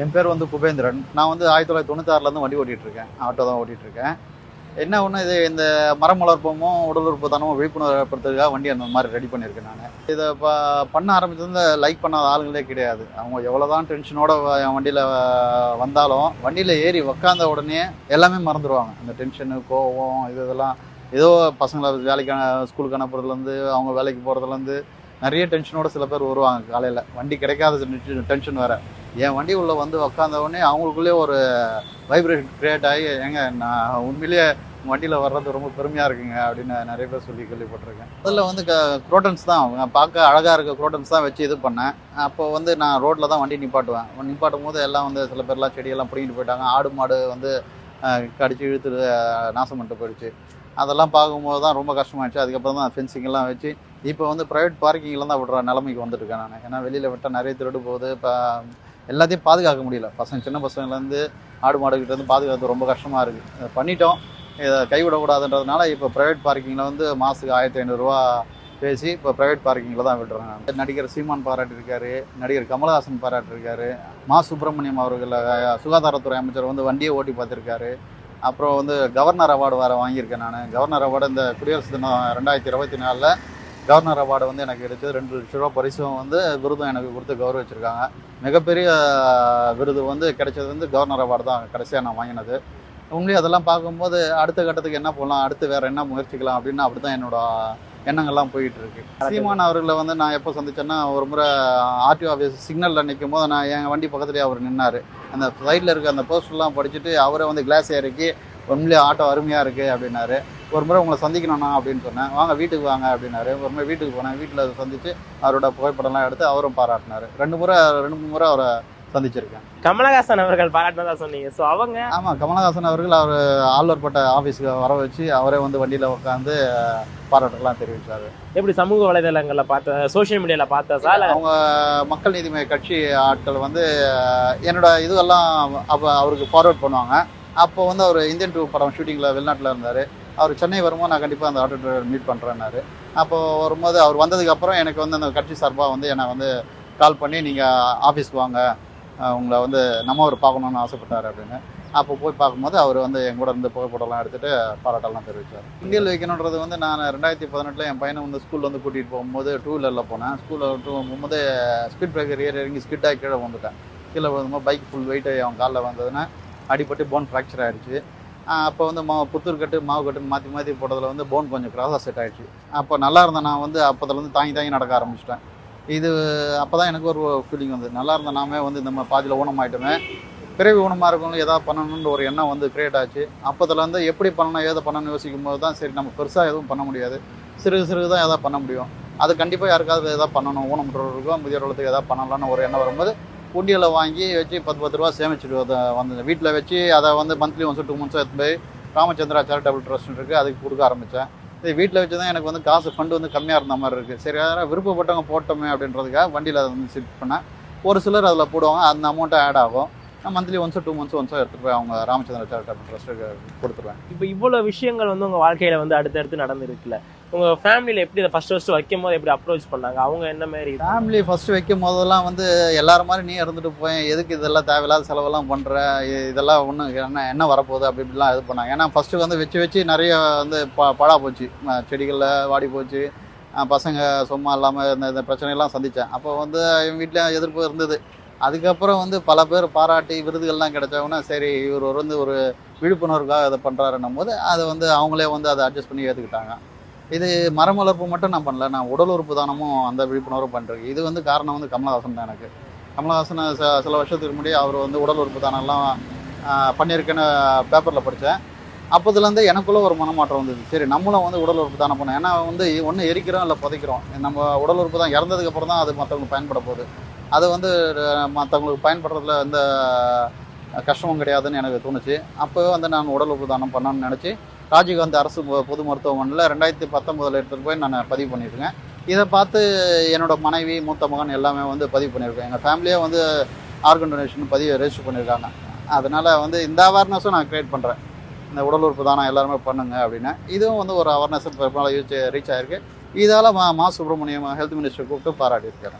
என் பேர் வந்து குபேந்திரன். நான் வந்து ஆயிரத்தி தொள்ளாயிரத்தி தொண்ணூத்தாறுலேருந்து வண்டி ஓட்டிகிட்டு இருக்கேன் ஆட்டோ தான் ஓட்டிகிட்டு இருக்கேன் என்ன ஒன்று இது இந்த மரம் வளர்ப்பமும் உடல் உறுப்பு விழிப்புணர்வு ஏற்படுத்துறதுக்காக வண்டி அந்த மாதிரி ரெடி பண்ணியிருக்கேன் நான். இதை ப பண்ண ஆரம்பிச்சது லைக் பண்ணாத ஆளுங்களே கிடையாது. அவங்க எவ்வளோ தான் டென்ஷனோட என் வண்டியில் வந்தாலும் வண்டியில் ஏறி உக்காந்த உடனே எல்லாமே மறந்துடுவாங்க அந்த டென்ஷனு கோவம் இது இதெல்லாம். ஏதோ பசங்களை வேலைக்கான ஸ்கூலுக்கு அனுப்புறதுலேருந்து அவங்க வேலைக்கு போகிறதுலேருந்து நிறைய டென்ஷனோட சில பேர் வருவாங்க காலையில். வண்டி கிடைக்காத டென்ஷன் வேறு. என் வண்டி உள்ளே வந்து உக்காந்த உடனே அவங்களுக்குள்ளே ஒரு வைப்ரேஷன் கிரியேட் ஆகி ஏங்க நான் உண்மையிலேயே வண்டியில் வர்றது ரொம்ப பெருமையாக இருக்குங்க அப்படின்னு நிறைய பேர் சொல்லி கேள்விப்பட்டிருக்கேன். அதில் வந்து க குரோட்டன்ஸ் தான். பார்க்க அழகாக இருக்க குரோட்டன்ஸ் தான் வச்சு இது பண்ணேன். அப்போ வந்து நான் ரோட்டில் தான் வண்டி நிப்பாட்டுவேன். நிப்பாட்டும் போது எல்லாம் வந்து சில பேர்லாம் செடியெல்லாம் பிடிங்கிட்டு போயிட்டாங்க. ஆடு மாடு வந்து கடிச்சு இழுத்து நாசம் பண்ணிட்டு போயிடுச்சு. அதெல்லாம் பார்க்கும்போது தான் ரொம்ப கஷ்டமாயிடுச்சு. அதுக்கப்புறம் தான் ஃபென்சிங்கெல்லாம் வச்சு இப்போ வந்து ப்ரைவேட் பார்க்கிங்கில் தான் விடுற நிலைமைக்கு வந்துட்டுருக்கேன் நான். ஏன்னா வெளியில் விட்டால் நிறைய திருடு போகுது. இப்போ எல்லாத்தையும் பாதுகாக்க முடியல. பசங்க சின்ன பசங்கள்லேருந்து ஆடு மாடுகிட்ட இருந்து பாதுகாத்து ரொம்ப கஷ்டமாக இருக்குது பண்ணிட்டோம். இதை கைவிடக்கூடாதுன்றதுனால இப்போ ப்ரைவேட் பார்க்கிங்கில் வந்து மாதத்துக்கு ஆயிரத்தி ஐநூறுரூவா பேசி இப்போ ப்ரைவேட் பார்க்கிங்கில் தான் விடுறாங்க நடிகர் சீமான் பாராட்டியிருக்காரு. நடிகர் கமலஹாசன் பாராட்டியிருக்காரு. மா சுப்பிரமணியம் அவர்கள் சுகாதாரத்துறை அமைச்சர் வந்து வண்டியை ஓட்டி பார்த்துருக்காரு. அப்புறம் வந்து கவர்னர் அவார்டு வேறு வாங்கியிருக்கேன் நான். கவர்னர் அவார்டு இந்த குடியரசு தினம் ரெண்டாயிரத்தி இருபத்தி நாலில் கவர்னர் அவார்டு வந்து எனக்கு கிடைச்சது ரெண்டு லட்ச ரூபா பரிசும் வந்து விருதும் எனக்கு கொடுத்து கௌரவிச்சிருக்காங்க. மிகப்பெரிய விருது வந்து கிடைச்சது வந்து கவர்னர் அவார்டு தான். கடைசியாக நான் வாங்கினது. உண்மையாக அதெல்லாம் பார்க்கும்போது அடுத்த கட்டத்துக்கு என்ன போகலாம் அடுத்து வேறு என்ன முயற்சிக்கலாம் அப்படின்னு அப்படி தான் என்னோட எண்ணங்கள்லாம் போயிட்டு இருக்கு சீமான் அவர்களை வந்து நான் எப்போ சந்திச்சேன்னா ஒரு முறை ஆர்டிஓ ஆஃபீஸ் சிக்னலில் நிற்கும் போது நான் என் வண்டி பக்கத்துலேயே அவர் நின்னார். அந்த சைடில் இருக்க அந்த போஸ்டர்லாம் படிச்சுட்டு அவரே வந்து கிளாஸ் இறக்கி உண்மையிலே ஆட்டோ அருமையாக இருக்குது அப்படின்னாரு. ஒரு முறை உங்களை சந்திக்கணும்னா அப்படின்னு சொன்னேன். வாங்க வீட்டுக்கு வாங்க அப்படின்னாரு. ஒரு முறை வீட்டுக்கு போனேன். வீட்டில் சந்திச்சு அவரோட புகைப்படம்லாம் எடுத்து அவரும் பாராட்டினாரு. ரெண்டு முறை ரெண்டு மூணு முறை அவரை சந்திச்சிருக்கேன். கமலஹாசன் அவர்கள் பாராட்டினதா சொன்னீங்க. சோ அவங்க ஆமாம் கமலஹாசன் அவர்கள் அவர் ஆழ்வார்பட்ட ஆஃபீஸுக்கு வர வச்சு அவரே வந்து வண்டியில் உட்காந்து பாராட்டெல்லாம் தெரிவித்தார் எப்படி சமூக வலைதளங்கள்ல பார்த்த சோஷியல் மீடியால பார்த்ததா இல்ல அவங்க மக்கள் நீதி மய்ய கட்சி ஆட்கள் வந்து என்னோட இதுவெல்லாம் அப்போ அவருக்கு ஃபார்வர்ட் பண்ணுவாங்க. அப்போ வந்து அவர் இந்தியன் டூ படம் ஷூட்டிங்கில் வெளிநாட்டில் இருந்தார். அவர் சென்னை வரும்போது நான் கண்டிப்பாக அந்த ஆட்டோ டிரைவர் மீட் பண்ணுறேன்னாரு அப்போ வரும்போது அவர் வந்ததுக்கப்புறம் எனக்கு வந்து அந்த கட்சி சார்பாக வந்து என்னை வந்து கால் பண்ணி நீங்கள் ஆஃபீஸ்க்கு வாங்க. உங்களை வந்து நம்ம அவர் பார்க்கணுன்னு ஆசைப்பட்டார் அப்படின்னு. அப்போ போய் பார்க்கும்போது அவர் வந்து என் கூட இருந்து புகைப்படம்லாம் எடுத்துகிட்டு பாராட்டெல்லாம் தெரிவித்தார் இந்தியல் வைக்கணுன்றது வந்து நான் ரெண்டாயிரத்தி பதினெட்டில் என் பையனை வந்து ஸ்கூலில் வந்து கூட்டிகிட்டு போகும்போது டூ வீலரில் போனேன். ஸ்கூலில் டூ போகும்போது ஸ்பீட் பிரேக்கர் ஏறி இறங்கி ஸ்கிட்டாக கீழே வந்துட்டேன் கீழே விழுந்தும்போது பைக் ஃபுல் வெயிட் அவன் காலில் வந்ததுன்னா அடிப்பட்டு போன் ஃப்ராக்சர் ஆகிடுச்சு அப்போ வந்து மா புத்தூர் கட்டு மாவு கட்டு மாற்றி மாற்றி போட்டதில் வந்து போன் கொஞ்சம் கிராஸாக செட் ஆகிடுச்சு அப்போ நல்லா இருந்தேன். நான் வந்து அப்போதுலேருந்து தாங்கி தாங்கி நடக்க ஆரம்பிச்சிட்டேன். இது அப்போ தான் எனக்கு ஒரு ஃபீலிங் வந்து. நல்லா இருந்த நாமே வந்து இந்த மாதிரி பாதியில் ஊனமாயிட்டோமே பிறவி ஊனமாக இருக்கவங்களுக்கு எதாவது பண்ணணுன்ற ஒரு எண்ணம் வந்து கிரியேட் ஆச்சு. அப்போதுலேருந்து எப்படி பண்ணணும் ஏதை பண்ணணும்னு யோசிக்கும் போது தான் சரி நம்ம பெருசாக எதுவும் பண்ண முடியாது. சிறுகு சிறுகு தான் எதாவது பண்ண முடியும். அது கண்டிப்பாக யாருக்காவது எதாவது பண்ணணும் ஊனமுற்றவர்களுக்கோ முதியோர்களுக்கு எதாவது பண்ணலாம்னு ஒரு எண்ணம் வரும்போது உண்டியில் வாங்கி வச்சு பத்து பத்து ரூபா சேமிச்சுட்டு அதை வந்து வீட்டில் வச்சு அதை வந்து மந்த்லி ஒன்ஸ் டூ மந்த்ஸ் எடுத்து போய் ராமச்சந்திரா சேரிட்டபிள் ட்ரஸ்ட் இருக்குது அதுக்கு கொடுக்க ஆரம்பித்தேன் இது வீட்டில் வச்சு தான் எனக்கு வந்து காசு ஃபண்டு வந்து கம்மியாக இருந்த மாதிரி இருக்குது சரி அதனால் விருப்பப்பட்டவங்க போட்டோமே அப்படின்றதுக்காக வண்டியில் அதை வந்து ஷிஃப்ட் பண்ணேன். ஒரு சிலர் அதில் போடுவாங்க அந்த அமௌண்ட்டை ஆட் ஆகும். நான் மந்த்லி ஒன்ஸோ டூ மந்த்ஸ் ஒன்ஸோ எடுத்துகிட்டு போய் அவங்க ராமச்சந்திர சேரிட்டபிள் ட்ரஸ்ட்டுக்கு கொடுத்துருவேன். இப்போ இவ்வளோ விஷயங்கள் வந்து உங்கள் வாழ்க்கையில் வந்து அடுத்தடுத்து நடந்துருக்குல்ல. உங்க ஃபேமிலியில எப்படி இதை ஃபர்ஸ்ட் ஃபர்ஸ்ட் வைக்கும் போது எப்படி அப்ரோச் பண்ணாங்க? அவங்க என்ன மாதிரி? ஃபேமிலி ஃபர்ஸ்ட் வைக்கும் போதெல்லாம் வந்து எல்லாரும் மாதிரி நீ இருந்துட்டு போய் எதுக்கு இதெல்லாம் தேவையில்லாத செலவெல்லாம் பண்ணுற இதெல்லாம் ஒன்றும் என்ன என்ன வரப்போகுது? அப்படி இப்படிலாம் இது பண்ணாங்க. ஏன்னா ஃபர்ஸ்ட்டு வந்து வச்சு வச்சு நிறைய வந்து ப பழா போச்சு. செடிகளில் வாடி போச்சு. பசங்க சும்மா இல்லாமல் இந்த இந்த பிரச்சனையெல்லாம் சந்தித்தேன் அப்போ வந்து என் வீட்டில் எதிர்ப்பு இருந்தது. அதுக்கப்புறம் வந்து பல பேர் பாராட்டி விருதுகள்லாம் கிடைச்சவொன்னே சரி இவர் வந்து ஒரு விழிப்புணர்வுக்காக இதை பண்ணுறாருன்னும் போது அதை வந்து அவங்களே வந்து அதை அட்ஜஸ்ட் பண்ணி ஏற்றுக்கிட்டாங்க இது மரம் வளர்ப்பு மட்டும் நான் பண்ணல. நான் உடல் உறுப்பு தானமும் அந்த விழிப்புணர்வு பண்ணுறேன் இது வந்து காரணம் வந்து கமலஹாசன் தான் எனக்கு. கமலஹாசன் ச- சில வருஷத்துக்கு முன்னாடி அவர் வந்து உடல் உறுப்பு தானம்லாம் பண்ணியிருக்கேன்னு பேப்பரில் படித்தேன் அப்போதுலேருந்து எனக்குள்ளே ஒரு மனமாற்றம் வந்தது. சரி நம்மளும் வந்து உடல் உறுப்பு தானே பண்ணோம். ஏன்னா வந்து ஒன்று எரிக்கிறோம் இல்லை புதைக்கிறோம். நம்ம உடல் உறுப்பு தான் இறந்ததுக்கப்புறம் தான் அது மற்றவங்களுக்கு பயன்பட போகுது. அது வந்து மற்றவங்களுக்கு பயன்படுறதுல எந்த கஷ்டமும் கிடையாதுன்னு எனக்கு தோணுச்சு. அப்போவே வந்து நான் உடல் உறுப்பு தானம் பண்ணணும்னு நினச்சி ராஜீவ்காந்தி அரசு பொ- பொது மருத்துவமனையில் ரெண்டாயிரத்தி பத்தொம்போதில் எடுத்துகிட்டு போய் நான் பதிவு பண்ணியிருக்கேன். இதை பார்த்து என்னோட மனைவி மூத்த மகன் எல்லாமே வந்து பதிவு பண்ணியிருக்கேன் எங்கள் ஃபேமிலியே வந்து ஆர்கன் டொனேஷன் பதிவு ரெஜிஸ்டர் பண்ணியிருக்காங்க. அதனால் வந்து இந்த அவேர்னஸும் நான் க்ரியேட் பண்ணுறேன் இந்த உடல் உறுப்பு தானம் எல்லாருமே பண்ணுங்க அப்படின்னு. இதுவும் வந்து ஒரு அவேர்னஸ் பெரும்பாலும் ரீச் ஆகிருக்கு இதால் மா மா சுப்பிரமணியம் ஹெல்த் மினிஸ்டர் கூப்பிட்டு பாராட்டியிருக்காரு